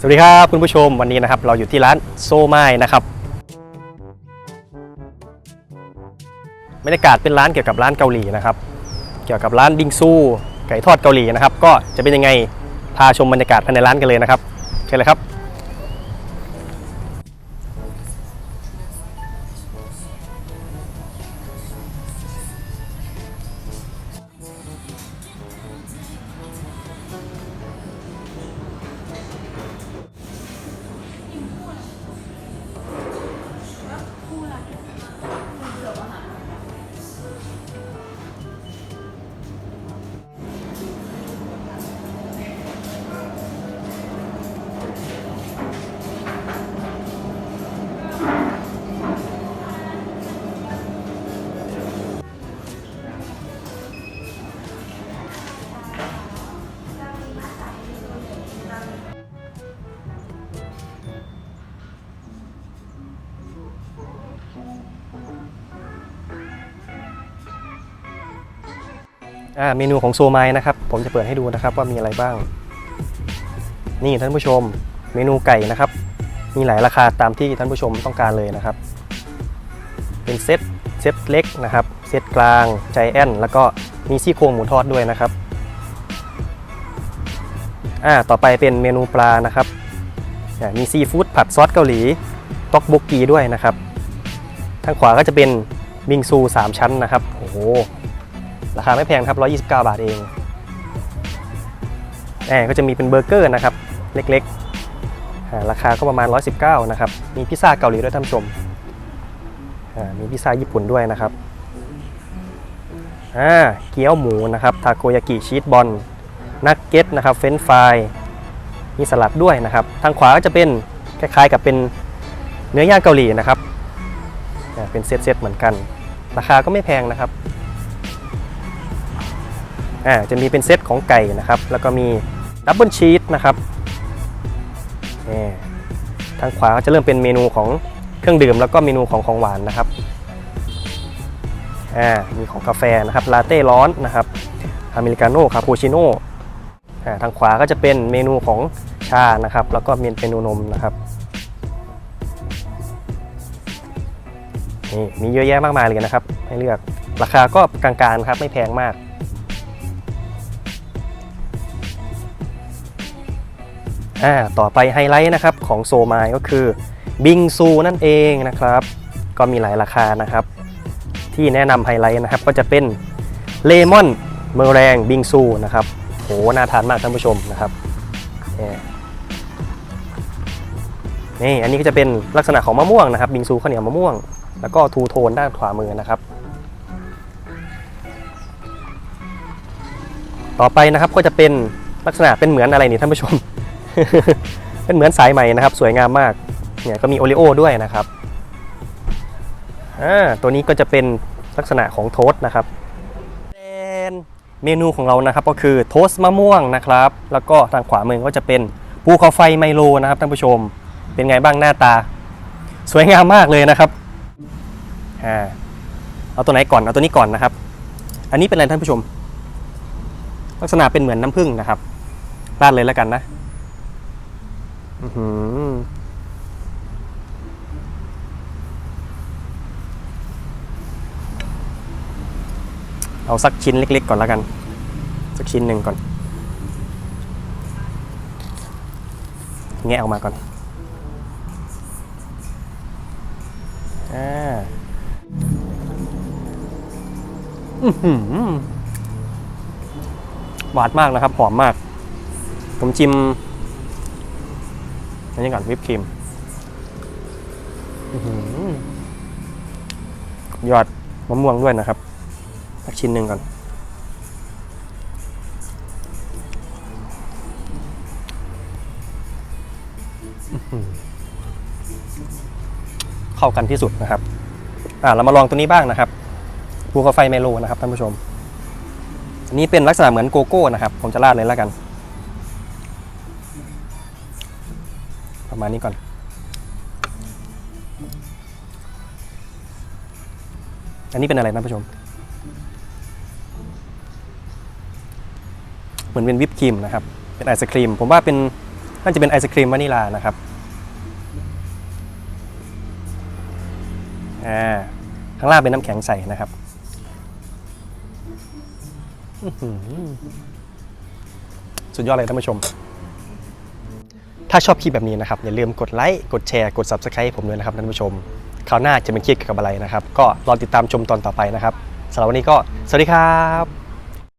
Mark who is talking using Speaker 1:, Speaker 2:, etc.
Speaker 1: สวัสดีครับคุณผู้ชมวันนี้นะครับเราอยู่ที่ร้านโซไม้นะครับบรรยากาศเป็นร้านเกี่ยวกับร้านเกาหลีนะครับ เกี่ยวกับร้านบิงซูไก่ทอดเกาหลีนะครับ ก็จะเป็นยังไงพาชมบรรยากาศภายในร้านกันเลยนะครับเชิญเลยครับ เมนูของโซไมนะครับ ผมจะเปิดให้ดูนะครับว่ามีอะไรบ้าง นี่ท่านผู้ชม เมนูไก่นะครับ มีหลายราคาตามที่ท่านผู้ชมต้องการเลยนะครับ เป็นเซตเซตเล็กนะครับ เซตกลางใจแอนแล้วก็มีซี่โครงหมูทอดด้วยนะครับอ่าต่อไปเป็นเมนูปลานะครับมีซีฟู้ดผัดซอสเกาหลีต็อกบกกีด้วยนะครับ ทางขวาก็จะเป็นบิงซู 3 ชั้นนะครับ โอ้โห ราคาไม่แพงครับ 129 บาทเองแหมก็จะมีเป็นเบอร์เกอร์นะครับ เล็กๆ ราคาก็ประมาณ 119 นะครับ มีพิซซ่าเกาหลีด้วยท่านผู้ชมอ่ามีพิซซ่าญี่ปุ่นด้วยนะครับอ่าเกี๊ยวหมูนะครับ ทาโกยากิชีสบอล นักเก็ตนะครับ เฟรนช์ฟราย มีสลัดด้วยนะครับ ทางขวาก็จะเป็นคล้ายๆกับเป็นเนื้อย่างเกาหลีนะครับอ่าเป็นเซตๆเหมือนกัน ราคาก็ไม่แพงนะครับ อ่าจะมีเป็นเซตของไก่นะครับ แล้วก็มีดับเบิลชีสนะครับนี่ทางขวาก็จะเริ่มเป็นเมนูของเครื่องดื่ม แล้วก็เมนูของของหวานนะครับอ่ามีของกาแฟนะครับลาเต้ร้อนนะครับอเมริกาโน่คาปูชิโน่อ่าทางขวาก็จะเป็นเมนูของชานะครับ แล้วก็มีเมนูนมนะครับนี่มีเยอะแยะมากมายเลยนะครับ ให้เลือกราคาก็กลางๆครับไม่แพงมาก อ่าต่อไปไฮไลท์นะครับของโซมายก็คือบิงซูนั่นเองนะครับ ก็มีหลายราคานะครับ ที่แนะนำไฮไลท์นะครับ ก็จะเป็นเลมอนเมอแรงบิงซูนะครับโหน่าทานมากท่านผู้ชมนะครับนี่นี่อันนี้ก็จะเป็นลักษณะของมะม่วงนะครับ บิงซูข้าวเหนียวมะม่วง แล้วก็ทูโทนด้านขวามือนะครับ ต่อไปนะครับก็จะเป็นลักษณะเป็นเหมือนอะไรนี่ท่านผู้ชม เป็นเหมือนสายใหม่นะครับ สวยงามมาก เนี่ยก็มีโอริโอด้วยนะครับอ่าตัวนี้ก็จะเป็นลักษณะของโทสนะครับเป็นเมนูของเรานะครับก็คือโทสมะม่วงนะครับ แล้วก็ทางขวามือก็จะเป็นภูเขาไฟไมโลนะครับท่านผู้ชม เป็นไงบ้างหน้าตา สวยงามมากเลยนะครับอ่าเอาตัวไหนก่อนเอาตัวนี้ก่อนนะครับ อันนี้เป็นอะไรท่านผู้ชม ลักษณะเป็นเหมือนน้ำผึ้งนะครับราดเลยแล้วกันนะ อือหือเอาสักชิ้นเล็ก ๆ ก่อนแล้วกัน สักชิ้นหนึ่งก่อนแงะออกมาก่อนอ่าอื้อหือหวานมากนะครับ หอมมาก ผมชิม อันนี้ก่อนวิปครีมยอดมะม่วงด้วยนะครับสักชิ้นหนึ่งก่อน เข้ากันที่สุดนะครับ อ่าเรามาลองตัวนี้บ้างนะครับภูเขาไฟเมโลนะครับท่านผู้ชม อันนี้เป็นลักษณะเหมือนโกโก้นะครับ ผมจะราดเลยแล้วกัน ประมาณนี้ก่อน อันนี้เป็นอะไรนะผู้ชม เหมือนเป็นวิปครีมนะครับ เป็นไอศครีม ผมว่าเป็นน่าจะเป็นไอศครีมวานิลานะครับอ่าข้างล่างเป็นน้ำแข็งใสนะครับสุดยอดเลยท่านผู้ชม ถ้าชอบคลิปแบบนี้นะครับ อย่าลืมกดไลค์ กดแชร์ กด Subscribe ให้ผมด้วยนะครับท่านผู้ชม คราวหน้าจะเป็นคลิปเกี่ยวกับอะไรนะครับ ก็รอติดตามชมตอนต่อไปนะครับสำหรับวันนี้ก็สวัสดีครับ